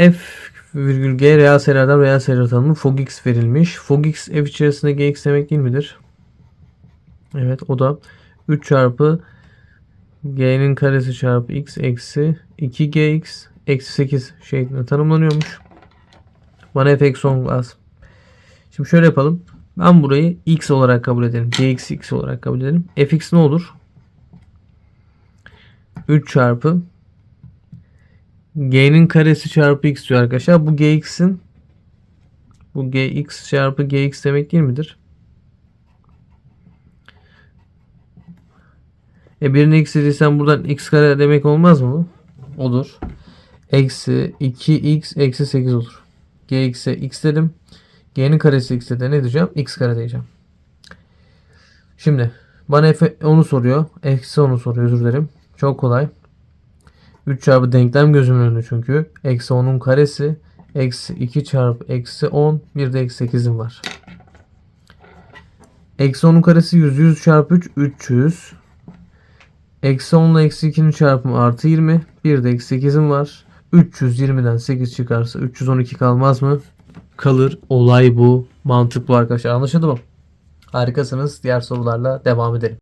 F virgül G reel sayılardan reel sayılar tanımı fogx verilmiş. Fogx F içerisinde Gx demek değil midir? Evet o da 3 çarpı G'nin karesi çarpı X eksi 2Gx eksi 8 şeklinde tanımlanıyormuş. Bana f eksi 10 lazım. Şimdi şöyle yapalım. Ben burayı x olarak kabul edelim. Gx x olarak kabul edelim. fx ne olur? 3 çarpı g'nin karesi çarpı x diyor arkadaşlar. Bu gx'in bu gx çarpı gx demek değil midir? E birine x dediysen buradan x kare demek olmaz mı? Olur. Eksi 2x eksi 8 olur. gx'e x dedim. G'nin karesi x'e de ne diyeceğim? x kare diyeceğim. Şimdi bana f onu soruyor. Eksi onu soruyor özür dilerim. Çok kolay. 3 çarpı denklem gözümün önünde çünkü. Eksi 10'un karesi. Eksi 2 çarpı eksi 10. Bir de eksi 8'im var. Eksi 10'un karesi 100. 100 çarpı 3 300. Eksi 10 ile eksi 2'nin çarpımı artı 20. Bir de eksi 8'im var. 320'den 8 çıkarsa 312 kalmaz mı? Kalır. Olay bu. Mantık bu arkadaşlar. Anlaşıldı mı? Harikasınız. Diğer sorularla devam edelim.